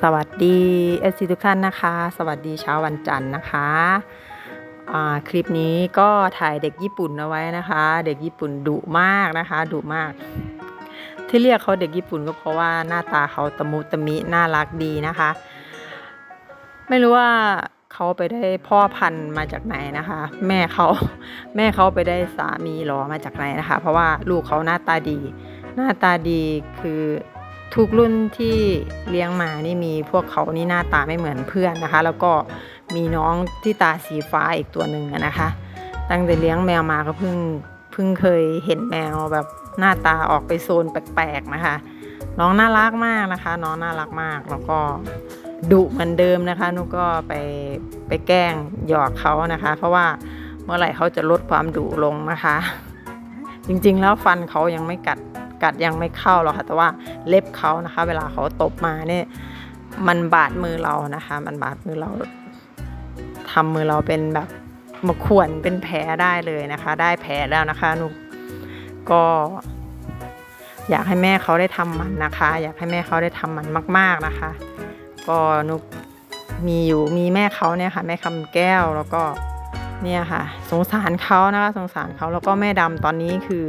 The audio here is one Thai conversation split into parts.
สวัสดีเอซีทุกท่านนะคะ สวัสดีเช้าวันจันทร์นะคะคลิปนี้ก็ถ่ายเด็กญี่ปุ่นเอาไว้นะคะ เด็กญี่ปุ่นดุมากนะคะดุมาก ที่เรียกเขาเด็กญี่ปุ่นก็เพราะว่าหน้าตาเขาตะมุตะมิน่ารักดีนะคะ ไม่รู้ว่าเขาไปได้พ่อพันธุ์มาจากไหนนะคะ แม่เขาแม่เขาไปได้สามีหล่อมาจากไหนนะคะ เพราะว่าลูกเขาหน้าตาดี หน้าตาดีคือ ทุกรุ่นที่เลี้ยงมานี่มีพวกเขานี่หน้าตาไม่เหมือนเพื่อนนะคะ แล้วก็มีน้องที่ตาสีฟ้าอีกตัวหนึ่งนะคะ ตั้งแต่เลี้ยงแมวมาก็เพิ่งเพิ่งเคยเห็นแมวแบบหน้าตาออกไปโซนแปลกๆนะคะ น้องน่ารักมากนะคะ น้องน่ารักมากแล้วก็ดุเหมือนเดิมนะคะนุกก็ไปไปแกล้งหยอกเขานะคะ เพราะว่าเมื่อไหร่เขาจะลดความดุลงนะคะ จริงๆแล้วฟันเขายังไม่กัด กัดยังไม่เข้าหรอกค่ะ แต่ว่าเล็บเขานะคะ เวลาเขาตบมาเนี่ยมันบาดมือเรานะคะ มันบาดมือเราทำมือเราเป็นแบบมาข่วนเป็นแผลได้เลยนะคะ ได้แผลแล้วนะคะนุกก็ อยากให้แม่เขาได้ทำมันนะคะ อยากให้แม่เขาได้ทำมันมาก ๆนะคะ ก็นุกมีอยู่มีแม่เขาเนี่ยค่ะ แม่คำแก้วแล้วก็ เนี่ยค่ะ สงสารเขานะคะ สงสารเขาแล้วก็แม่ดำตอนนี้คือ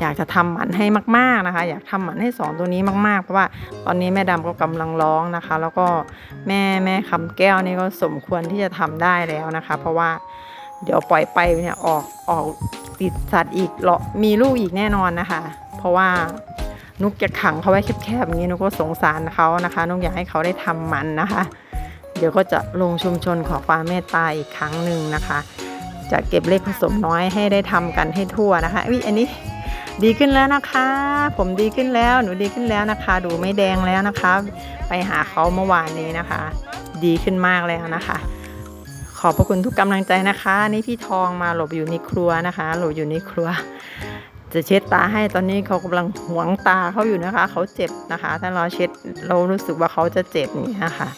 อยากจะทำหมันให้มาก ๆนะคะ อยากทำหมันให้สองตัวนี้มากๆ เพราะว่าตอนนี้แม่ดำก็กำลังร้องนะคะ แล้วก็แม่แม่คำแก้วนี่ก็สมควรที่จะทำได้แล้วนะคะ เพราะว่าเดี๋ยวปล่อยไปเนี่ยออกออกติดสัตว์อีกเหรอมีลูกอีกแน่นอนนะคะ เพราะว่านุกจะขังเขาไว้แคบๆอย่างนี้นุกก็สงสารเขานะคะ นุกอยากให้เขาได้ทำหมันนะคะ เดี๋ยวก็จะลงชุมชนขอความเมตตาอีกครั้งหนึ่งนะคะ จะเก็บเลขผสมน้อยให้ได้ทำกันให้ทั่วนะคะวิอันนี้ดีขึ้นแล้วนะคะ ผมดีขึ้นแล้วหนูดีขึ้นแล้วนะคะ ดูไม่แดงแล้วนะคะ ไปหาเขาเมื่อวานนี้นะคะ ดีขึ้นมากแล้วนะคะ ขอบพระคุณทุกกำลังใจนะคะ นี่พี่ทองมาหลบอยู่ในครัวนะคะ หลบอยู่ในครัว จะเช็ดตาให้ตอนนี้เขากำลังหวงตาเขาอยู่นะคะ เขาเจ็บนะคะ ถ้าเราเช็ดเรารู้สึกว่าเขาจะเจ็บอย่นี้ยค่ะ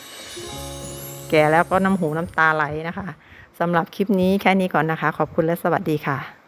ก่แล้วก็น้ำหูน้ำตาไหลนะคะสำหรับคลิปนี้แค่นี้ก่อนนะคะ ขอบคุณและสวัสดีค่ะ